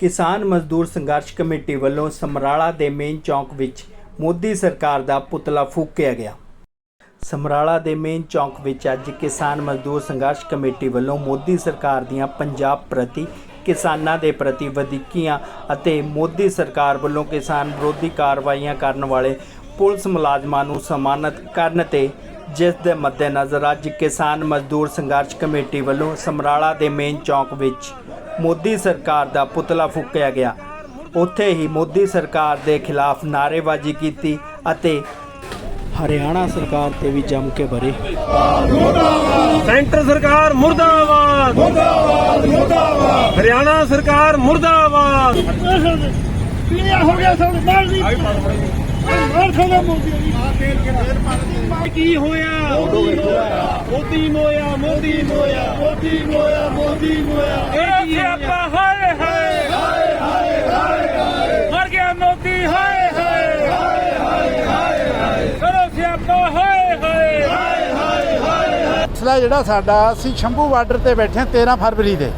ਕਿਸਾਨ ਮਜ਼ਦੂਰ ਸੰਘਰਸ਼ ਕਮੇਟੀ ਵੱਲੋਂ ਸਮਰਾਲਾ ਦੇ ਮੇਨ ਚੌਂਕ ਵਿੱਚ ਮੋਦੀ ਸਰਕਾਰ ਦਾ ਪੁਤਲਾ ਫੂਕਿਆ ਗਿਆ। ਸਮਰਾਲਾ ਦੇ ਮੇਨ ਚੌਂਕ ਵਿੱਚ ਅੱਜ ਕਿਸਾਨ ਮਜ਼ਦੂਰ ਸੰਘਰਸ਼ ਕਮੇਟੀ ਵੱਲੋਂ ਮੋਦੀ ਸਰਕਾਰ ਦੀਆਂ ਪੰਜਾਬ ਪ੍ਰਤੀ, ਕਿਸਾਨਾਂ ਦੇ ਪ੍ਰਤੀ ਵਧੀਕੀਆਂ ਅਤੇ ਮੋਦੀ ਸਰਕਾਰ ਵੱਲੋਂ ਕਿਸਾਨ ਵਿਰੋਧੀ ਕਾਰਵਾਈਆਂ ਕਰਨ ਵਾਲੇ ਪੁਲਿਸ ਮੁਲਾਜ਼ਮਾਂ ਨੂੰ ਸਨਮਾਨਿਤ ਕਰਨ ਤੇ ਜਿਸ ਦੇ ਮੱਦੇਨਜ਼ਰ ਅੱਜ ਕਿਸਾਨ ਮਜ਼ਦੂਰ ਸੰਘਰਸ਼ ਕਮੇਟੀ ਵੱਲੋਂ ਸਮਰਾਲਾ ਦੇ ਮੇਨ ਚੌਂਕ ਵਿੱਚ ਮੋਦੀ ਸਰਕਾਰ ਦਾ ਪੁਤਲਾ ਫੂਕਿਆ ਗਿਆ। ਉੱਥੇ ਹੀ ਮੋਦੀ ਸਰਕਾਰ ਦੇ ਖਿਲਾਫ ਨਾਅਰੇਬਾਜ਼ੀ ਕੀਤੀ ਅਤੇ ਹਰਿਆਣਾ ਸਰਕਾਰ ਤੇ ਵੀ ਜੰਮ ਕੇ ਭਰੇ ਸੈਂਟਰ ਸਰਕਾਰ ਮੁਰਦਾਬਾਦ। ਮੁਰਦਾਬਾਦ ਮੁਰਦਾਬਾਦ। ਹਰਿਆਣਾ ਸਰਕਾਰ ਮੁਰਦਾਬਾਦ। ਪੀੜਿਆ ਹੋ ਗਿਆ ਸਭ ਮਾਰ ਦੀ ਮਾਰ ਖਾਣਾ ਮੋਦੀ ਕੀ ਹੋਇਆ? ਮੋਦੀ ਮੋਇਆ ਮੋਦੀ ਮੋਇਆ ਮੋਦੀ ਮੋਇਆ ਮੋਦੀ ਮੋਇਆ। ਇਹ ਕੀ ਆਪਾਂ ਹਾਏ ਹਾਏ। ਹਾਏ ਹਾਏ ਹਾਏ ਮਰ ਗਿਆ ਮੋਦੀ ਹਾਏ ਹਾਏ। ਹਾਏ ਹਾਏ ਕਰੋ ਸਿਆਪਾ ਹਾਏ ਹਾਏ। ਮਸਲਾ ਜਿਹੜਾ ਸਾਡਾ ਅਸੀਂ ਸ਼ੰਭੂ ਬਾਰਡਰ ਤੇ ਬੈਠੇ ਹਾਂ 13 ਫਰਵਰੀ ਦੇ।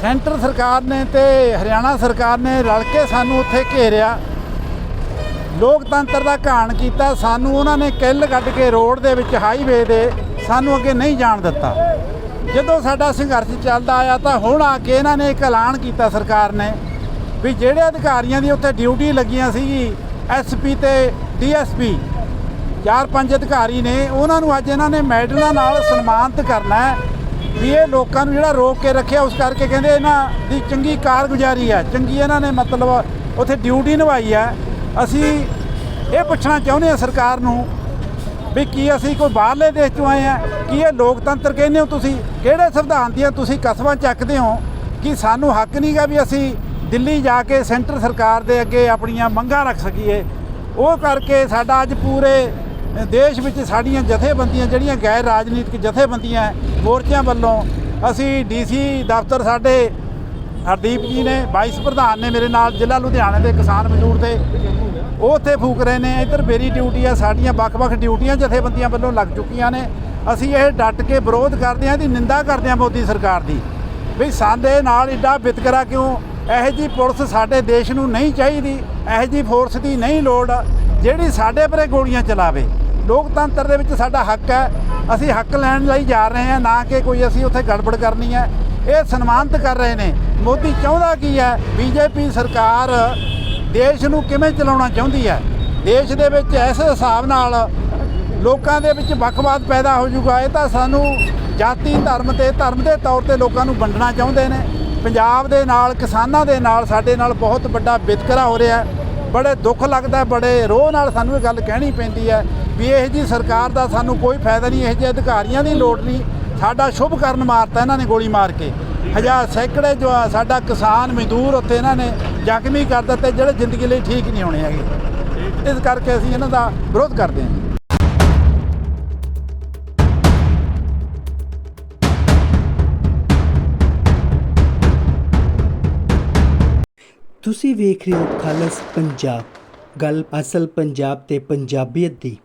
ਸੈਂਟਰ ਸਰਕਾਰ ਨੇ ਤੇ ਹਰਿਆਣਾ ਸਰਕਾਰ ਨੇ ਰਲ ਕੇ ਸਾਨੂੰ ਉੱਥੇ ਘੇਰਿਆ। ਲੋਕਤੰਤਰ ਦਾ ਘਾਣ ਕੀਤਾ, ਸਾਨੂੰ ਉਹਨਾਂ ਨੇ ਕਿੱਲ ਕੱਢ ਕੇ ਰੋਡ ਦੇ ਵਿੱਚ ਹਾਈਵੇ ਦੇ ਸਾਨੂੰ ਅੱਗੇ ਨਹੀਂ ਜਾਣ ਦਿੱਤਾ। ਜਦੋਂ ਸਾਡਾ ਸੰਘਰਸ਼ ਚੱਲਦਾ ਆਇਆ ਤਾਂ ਹੁਣ ਆ ਕੇ ਇਹਨਾਂ ਨੇ ਇੱਕ ਐਲਾਨ ਕੀਤਾ ਸਰਕਾਰ ਨੇ ਵੀ ਜਿਹੜੇ ਅਧਿਕਾਰੀਆਂ ਦੀ ਉੱਥੇ ਡਿਊਟੀ ਲੱਗੀਆਂ ਸੀਗੀ ਐਸਪੀ ਤੇ ਡੀਐਸਪੀ ਚਾਰ ਪੰਜ ਅਧਿਕਾਰੀ ਨੇ, ਉਹਨਾਂ ਨੂੰ ਅੱਜ ਇਹਨਾਂ ਨੇ ਮੈਡਲਾਂ ਨਾਲ ਸਨਮਾਨਿਤ ਕਰਨਾ ਹੈ ਵੀ ਇਹ ਲੋਕਾਂ ਨੂੰ ਜਿਹੜਾ ਰੋਕ ਕੇ ਰੱਖਿਆ, ਉਸ ਕਰਕੇ ਕਹਿੰਦੇ ਇਹਨਾਂ ਦੀ ਚੰਗੀ ਕਾਰਗੁਜ਼ਾਰੀ ਹੈ, ਚੰਗੀ ਇਹਨਾਂ ਨੇ ਮਤਲਬ ਉੱਥੇ ਡਿਊਟੀ ਨਿਭਾਈ ਹੈ। ਅਸੀਂ ਇਹ ਪੁੱਛਣਾ ਚਾਹੁੰਦੇ ਹਾਂ ਸਰਕਾਰ ਨੂੰ ਵੀ ਕੀ ਅਸੀਂ ਕੋਈ ਬਾਹਰਲੇ ਦੇਸ਼ ਚੋਂ ਆਏ ਆ ਕੀ ਇਹ ਲੋਕਤੰਤਰ ਕਹਿੰਦੇ ਹੋ ਤੁਸੀਂ? ਕਿਹੜੇ ਸੰਵਿਧਾਨ ਦੀਆਂ ਤੁਸੀਂ ਕਸਮਾਂ ਚੱਕਦੇ ਹੋ ਕਿ ਸਾਨੂੰ ਹੱਕ ਨਹੀਂਗਾ ਵੀ ਅਸੀਂ ਦਿੱਲੀ ਜਾ ਕੇ ਸੈਂਟਰ ਸਰਕਾਰ ਦੇ ਅੱਗੇ ਆਪਣੀਆਂ ਮੰਗਾਂ ਰੱਖ ਸਕੀਏ? ਉਹ ਕਰਕੇ ਸਾਡਾ ਅੱਜ ਪੂਰੇ ਦੇਸ਼ ਵਿੱਚ ਸਾਡੀਆਂ ਜਥੇਬੰਦੀਆਂ ਜਿਹੜੀਆਂ ਗੈਰ ਰਾਜਨੀਤਿਕ ਜਥੇਬੰਦੀਆਂ ਮੋਰਚਿਆਂ ਵੱਲੋਂ ਅਸੀਂ ਡੀਸੀ ਦਫ਼ਤਰ ਸਾਡੇ ਹਰਦੀਪ ਜੀ ਨੇ, ਵਾਈਸ ਪ੍ਰਧਾਨ ਨੇ ਮੇਰੇ ਨਾਲ ਜ਼ਿਲ੍ਹਾ ਲੁਧਿਆਣੇ ਦੇ ਕਿਸਾਨ ਮਜ਼ਦੂਰ ਦੇ। ਉਹ ਉੱਥੇ ਫੂਕ ਰਹੇ ਨੇ, ਇੱਧਰ ਮੇਰੀ ਡਿਊਟੀ ਆ, ਸਾਡੀਆਂ ਵੱਖ-ਵੱਖ ਡਿਊਟੀਆਂ ਜਥੇਬੰਦੀਆਂ ਵੱਲੋਂ ਲੱਗ ਚੁੱਕੀਆਂ ਨੇ। ਅਸੀਂ ਇਹ ਡਟ ਕੇ ਵਿਰੋਧ ਕਰਦੇ ਹਾਂ ਇਹਦੀ ਨਿੰਦਾ ਕਰਦੇ ਹਾਂ ਮੋਦੀ ਸਰਕਾਰ ਦੀ। ਵੀ ਸਾਡੇ ਨਾਲ ਇੱਡਾ ਵਿਤਕਰਾ ਕਿਉਂ? ਇਹੋ ਜੀ ਪੁਲਿਸ ਸਾਡੇ ਦੇਸ਼ ਨੂੰ ਨਹੀਂ ਚਾਹੀਦੀ, ਇਹੋ ਜੀ ਫੋਰਸ ਦੀ ਨਹੀਂ ਲੋੜ, ਜਿਹੜੀ ਸਾਡੇ ਪਰੇ ਗੋਲੀਆਂ ਚਲਾਵੇ। ਲੋਕਤੰਤਰ ਦੇ ਵਿੱਚ ਸਾਡਾ ਹੱਕ ਹੈ, ਅਸੀਂ ਹੱਕ ਲੈਣ ਲਈ ਜਾ ਰਹੇ ਹਾਂ, ਨਾ ਕਿ ਕੋਈ ਅਸੀਂ ਉੱਥੇ ਗੜਬੜ ਕਰਨੀ ਹੈ। ਇਹ ਸਨਮਾਨਿਤ ਕਰ ਰਹੇ ਨੇ। ਮੋਦੀ ਚਾਹੁੰਦਾ ਕੀ ਹੈ? ਬੀਜੇਪੀ ਸਰਕਾਰ ਦੇਸ਼ ਨੂੰ ਕਿਵੇਂ ਚਲਾਉਣਾ ਚਾਹੁੰਦੀ ਹੈ? ਦੇਸ਼ ਦੇ ਵਿੱਚ ਇਸ ਹਿਸਾਬ ਨਾਲ ਲੋਕਾਂ ਦੇ ਵਿੱਚ ਵੱਖਵਾਦ ਪੈਦਾ ਹੋ ਜਾਊਗਾ। ਇਹ ਤਾਂ ਸਾਨੂੰ ਜਾਤੀ, ਧਰਮ ਤੇ, ਧਰਮ ਦੇ ਤੌਰ ਤੇ ਲੋਕਾਂ ਨੂੰ ਵੰਡਣਾ ਚਾਹੁੰਦੇ ਨੇ। ਪੰਜਾਬ ਦੇ ਨਾਲ, ਕਿਸਾਨਾਂ ਦੇ ਨਾਲ, ਸਾਡੇ ਨਾਲ ਬਹੁਤ ਵੱਡਾ ਵਿਤਕਰਾ ਹੋ ਰਿਹਾ ਬੜੇ ਦੁੱਖ ਲੱਗਦਾ ਬੜੇ ਰੋਹ ਨਾਲ ਸਾਨੂੰ ਇਹ ਗੱਲ ਕਹਿਣੀ ਪੈਂਦੀ ਹੈ ਵੀ ਇਹ ਜੀ ਸਰਕਾਰ ਦਾ ਸਾਨੂੰ ਕੋਈ ਫਾਇਦਾ ਨਹੀਂ, ਇਹ ਜਿਹੇ ਅਧਿਕਾਰੀਆਂ ਦੀ ਲੋੜ ਨਹੀਂ। ਸਾਡਾ ਸ਼ੁਭ ਕਰਨ ਮਾਰਤਾ ਇਹਨਾਂ ਨੇ ਗੋਲੀ ਮਾਰ ਕੇ। ਹਜ਼ਾਰ ਸੈਂਕੜੇ ਜੋ ਸਾਡਾ ਕਿਸਾਨ ਮਜ਼ਦੂਰ ਉੱਥੇ ਇਹਨਾਂ ਨੇ ਜ਼ਖਮੀ ਕਰ ਦਿੱਤੇ, ਜਿਹੜੇ ਜ਼ਿੰਦਗੀ ਲਈ ਠੀਕ ਨਹੀਂ ਹੋਣੇ ਹੈਗੇ। ਇਸ ਕਰਕੇ ਅਸੀਂ ਇਹਨਾਂ ਦਾ ਵਿਰੋਧ ਕਰਦੇ ਹਾਂ। ਤੁਸੀਂ ਵੇਖ ਰਹੇ ਹੋ ਖਾਲਸ ਪੰਜਾਬ। ਗੱਲ ਅਸਲ ਪੰਜਾਬ ਤੇ ਪੰਜਾਬੀਅਤ ਦੀ।